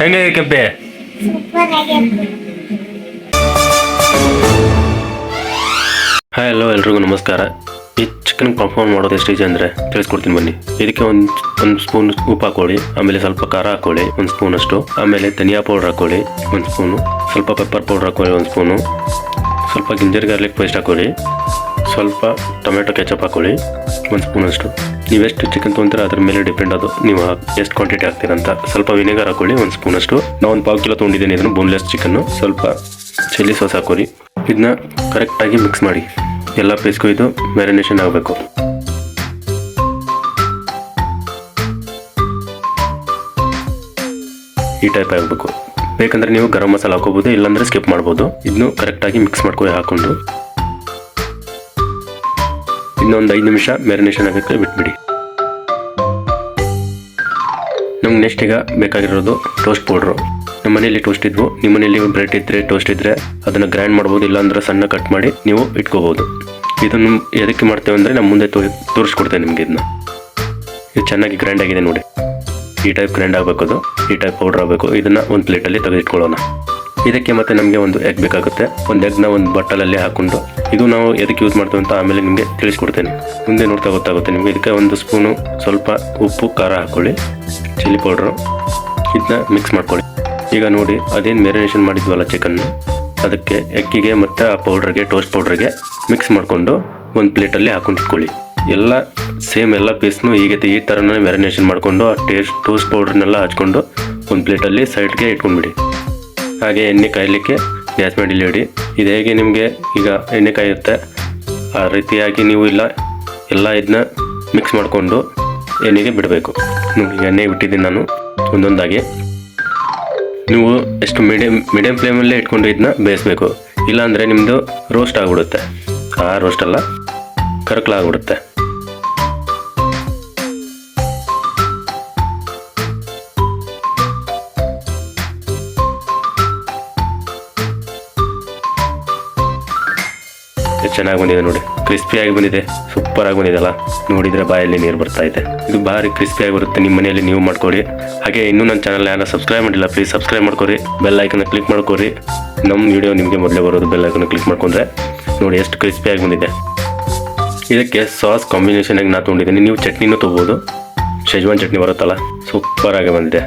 ಹೆಂಗೆ ಕೆಂಪೆ hi hello ಎಲ್ರಿಗೂ ನಮಸ್ಕಾರ. ಈ ಚಿಕನ್ ಪರ್ಫಾರ್ಮ್ ಮಾಡೋದು ಎಷ್ಟು ಈಜಿ ಅಂದರೆ ತಿಳಿಸ್ಕೊಡ್ತೀನಿ ಬನ್ನಿ. ಇದಕ್ಕೆ ಒಂದು ಒಂದು ಸ್ಪೂನ್ ಉಪ್ಪು ಹಾಕೊಳ್ಳಿ ಆಮೇಲೆ ಸ್ವಲ್ಪ ಖಾರ ಹಾಕೊಳ್ಳಿ ಒಂದು ಸ್ಪೂನ್ ಅಷ್ಟು. ಆಮೇಲೆ ಧನಿಯಾ ಪೌಡ್ರ್ ಹಾಕೊಳ್ಳಿ ಒಂದು ಸ್ಪೂನು ಸ್ವಲ್ಪ ಪೆಪ್ಪರ್ ಪೌಡ್ರ್ ಹಾಕೊಳ್ಳಿ ಒಂದು ಸ್ಪೂನು ಸ್ವಲ್ಪ ಗಿಂಜರ್ ಗಾರ್ಲಿಕ್ ಪೇಸ್ಟ್ ಹಾಕೊಳ್ಳಿ ಸ್ವಲ್ಪ ಟೊಮೆಟೊ ಕೆಚಪ್ ಹಾಕೊಳ್ಳಿ ಒಂದು ಸ್ಪೂನ್ ಅಷ್ಟು. ನೀವೆಷ್ಟು ಚಿಕನ್ ತೊಗೊಂತೀರ ಅದ್ರ ಮೇಲೆ ಡಿಪೆಂಡ್ ಅದು. ನೀವು ಎಷ್ಟು ಕ್ವಾಂಟಿಟಿ ಹಾಕ್ತೀರಂತ ಸ್ವಲ್ಪ ವಿನೆಗರ್ ಹಾಕೊಳ್ಳಿ, ಒಂದು ಸ್ಪೂನ್ ಅಷ್ಟು. ನಾವು ಒಂದು ಪಾವು ಕಿಲೋ ತೊಗೊಂಡಿದ್ದೀನಿ ಇದನ್ನು ಬೋನ್ಲೆಸ್ ಚಿಕನ್ನು ಸ್ವಲ್ಪ ಚಿಲ್ಲಿ ಸಾಸ್ ಹಾಕೋರಿ ಇದನ್ನ ಕರೆಕ್ಟಾಗಿ ಮಿಕ್ಸ್ ಮಾಡಿ. ಎಲ್ಲ ಪೀಸ್ಗೂ ಇದು ಮ್ಯಾರಿನೇಷನ್ ಆಗಬೇಕು. ಈ ಟೈಪ್ ಆಗಬೇಕು. ಬೇಕಂದ್ರೆ ನೀವು ಗರಂ ಮಸಾಲ ಹಾಕೋಬೋದು ಇಲ್ಲಾಂದ್ರೆ ಸ್ಕಿಪ್ ಮಾಡ್ಬೋದು. ಇದನ್ನು ಕರೆಕ್ಟಾಗಿ ಮಿಕ್ಸ್ ಮಾಡ್ಕೊಂಡು ಹಾಕೊಂಡು. ಇನ್ನೊಂದು ಐದು ನಿಮಿಷ ಮ್ಯಾರಿನೇಷನ್ ಆಗಕ್ಕೆ ಬಿಟ್ಬಿಡಿ. ನಮ್ಗೆ ನೆಕ್ಸ್ಟ್ ಈಗ ಬೇಕಾಗಿರೋದು ಟೋಸ್ಟ್ ಪೌಡ್ರು ನಮ್ಮ ಮನೆಯಲ್ಲಿ ಟೋಸ್ಟ್ ಇದ್ವು. ನಿಮ್ಮ ಮನೇಲಿ ಬ್ರೆಡ್ ಇದ್ದರೆ ಟೋಸ್ಟ್ ಇದ್ದರೆ ಅದನ್ನು ಗ್ರೈಂಡ್ ಮಾಡ್ಬೋದು, ಇಲ್ಲಾಂದ್ರೆ ಸಣ್ಣ ಕಟ್ ಮಾಡಿ ನೀವು ಇಟ್ಕೋಬೋದು. ಇದನ್ನು ಎದಕ್ಕೆ ಮಾಡ್ತೇವೆ ಅಂದರೆ ನಮ್ಮ ಮುಂದೆ ತೋರಿಸ್ಕೊಡ್ತೇವೆ ನಿಮಗೆ ಇದನ್ನ ಇದು ಚೆನ್ನಾಗಿ ಗ್ರೈಂಡ್ ಆಗಿದೆ ನೋಡಿ. ಈ ಟೈಪ್ ಗ್ರೈಂಡ್ ಆಗಬೇಕು ಅದು. ಈ ಟೈಪ್ ಪೌಡ್ರ್ ಆಗಬೇಕು. ಇದನ್ನು ಒಂದು ಪ್ಲೇಟಲ್ಲಿ ತೆಗೆದಿಟ್ಕೊಳ್ಳೋಣ. ಇದಕ್ಕೆ ಮತ್ತೆ ನಮಗೆ ಒಂದು ಎಗ್ ಬೇಕಾಗುತ್ತೆ. ಒಂದು ಎಗ್ನ ಒಂದು ಬಟ್ಟಲಲ್ಲಿ ಹಾಕೊಂಡು ಇದು ನಾವು ಎದಕ್ಕೆ ಯೂಸ್ ಮಾಡ್ತೇವೆ ಅಂತ ಆಮೇಲೆ ನಿಮಗೆ ತಿಳಿಸ್ಕೊಡ್ತೇನೆ. ಮುಂದೆ ನೋಡ್ತಾ ಗೊತ್ತಾಗುತ್ತೆ ನಿಮಗೆ. ಇದಕ್ಕೆ ಒಂದು ಸ್ಪೂನು ಸ್ವಲ್ಪ ಉಪ್ಪು, ಖಾರ ಹಾಕ್ಕೊಳ್ಳಿ ಚಿಲ್ಲಿ ಪೌಡ್ರು ಇದನ್ನ ಮಿಕ್ಸ್ ಮಾಡ್ಕೊಳ್ಳಿ. ಈಗ ನೋಡಿ, ಅದೇನು ಮ್ಯಾರಿನೇಷನ್ ಮಾಡಿದ್ವಲ್ಲ ಚಿಕನ್ ಅದಕ್ಕೆ ಎಕ್ಕಿಗೆ ಮತ್ತು ಆ ಪೌಡ್ರಿಗೆ ಟೋಸ್ಟ್ ಪೌಡ್ರಿಗೆ ಮಿಕ್ಸ್ ಮಾಡಿಕೊಂಡು ಒಂದು ಪ್ಲೇಟಲ್ಲಿ ಹಾಕೊಂಡು ಇಟ್ಕೊಳ್ಳಿ ಎಲ್ಲ ಸೇಮ್ ಎಲ್ಲ ಪೀಸ್ನು ಹೀಗೆ ಈ ಥರನೇ ಮ್ಯಾರಿನೇಷನ್ ಮಾಡಿಕೊಂಡು ಆ ಟೇಸ್ಟ್ ಟೋಸ್ಟ್ ಪೌಡ್ರನ್ನೆಲ್ಲ ಹಚ್ಕೊಂಡು ಒಂದು ಪ್ಲೇಟಲ್ಲಿ ಸೈಡ್ಗೆ ಇಟ್ಕೊಂಡ್ಬಿಡಿ. ಹಾಗೆ ಎಣ್ಣೆ ಕಾಯಲಿಕ್ಕೆ ಗ್ಯಾಸ್ ಮೇಲೆ ಇಡಿ. ಇದು ಹೇಗೆ ನಿಮಗೆ ಈಗ ಎಣ್ಣೆ ಕಾಯುತ್ತೆ? ಆ ರೀತಿಯಾಗಿ ನೀವು ಇಲ್ಲ, ಎಲ್ಲ ಇದನ್ನ ಮಿಕ್ಸ್ ಮಾಡಿಕೊಂಡು ಎಣ್ಣೆಗೆ ಬಿಡಬೇಕು. ಈಗ ಎಣ್ಣೆ ಬಿಟ್ಟಿದ್ದೀನಿ ನಾನು ಒಂದೊಂದಾಗಿ. ನೀವು ಎಷ್ಟು ಮೀಡಿಯಮ್ ಮೀಡಿಯಮ್ ಫ್ಲೇಮಲ್ಲೇ ಇಟ್ಕೊಂಡು ಇದನ್ನ ಬೇಯಿಸ್ಬೇಕು. ಇಲ್ಲಾಂದರೆ ನಿಮ್ಮದು ರೋಸ್ಟ್ ಆಗಿಬಿಡುತ್ತೆ. ಆ ರೋಸ್ಟ್ ಅಲ್ಲ, ಕರಕಲಾಗ್ಬಿಡುತ್ತೆ. ಎಷ್ಟು ಚೆನ್ನಾಗಿ ಬಂದಿದೆ ನೋಡಿ. ಕ್ರಿಸ್ಪಿಯಾಗಿ ಬಂದಿದೆ. ಸೂಪರ್ ಆಗಿ ಬಂದಿದೆಲ್ಲ. ನೋಡಿದರೆ ಬಾಯಲ್ಲಿ ನೀರು ಬರ್ತಾ ಇದೆ. ಇದು ಭಾರಿ ಕ್ರಿಸ್ಪಿಯಾಗಿ ಬರುತ್ತೆ. ನಿಮ್ಮ ಮನೆಯಲ್ಲಿ ನೀವು ಮಾಡ್ಕೊಡಿ. ಹಾಗೆ ಇನ್ನೂ ನನ್ನ ಚಾನಲ್ ಯಾರು ಸಬ್ಸ್ಕ್ರೈಬ್ ಮಾಡಿಲ್ಲ ಪ್ಲೀಸ್ ಸಬ್ಸ್ಕ್ರೈಬ್ ಮಾಡ್ಕೊರಿ ಬೆಲ್ ಐಕನ್ನ ಕ್ಲಿಕ್ ಮಾಡ್ಕೊರಿ ನಮ್ಮ ವಿಡಿಯೋ ನಿಮಗೆ ಮೊದಲೇ ಬರೋದು ಬೆಲ್ ಐಕನ್ನ ಕ್ಲಿಕ್ ಮಾಡ್ಕೊಂಡ್ರೆ ನೋಡಿ ಎಷ್ಟು ಕ್ರಿಸ್ಪಿಯಾಗಿ ಬಂದಿದೆ. ಇದಕ್ಕೆ ಸಾಸ್ ಕಾಂಬಿನೇಷನ್ ಆಗಿ ನಾ ತೊಗೊಂಡಿದ್ದೀನಿ. ನೀವು ಚಟ್ನಿನೂ ತೊಗೋಬೋದು. ಶೆಜ್ವಾನ್ ಚಟ್ನಿ ಬರುತ್ತಲ್ಲ ಸೂಪರ್ ಆಗಿ ಬಂದಿದೆ.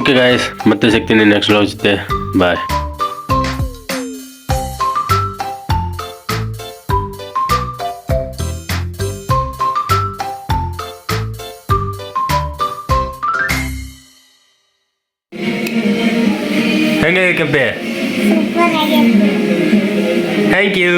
ಓಕೆ ಗಾಯ್ಸ್ ಮತ್ತೆ ಸಿಗ್ತೀನಿ ನೆಕ್ಸ್ಟ್ ಬ್ಲಾಗ್ ಜೊತೆ. ಬಾಯ್ ಹೆಂಗೆ ಕೆಂಪೆ ಸೂಪರ್ ಆಗೈತೆ ಥ್ಯಾಂಕ್ ಯು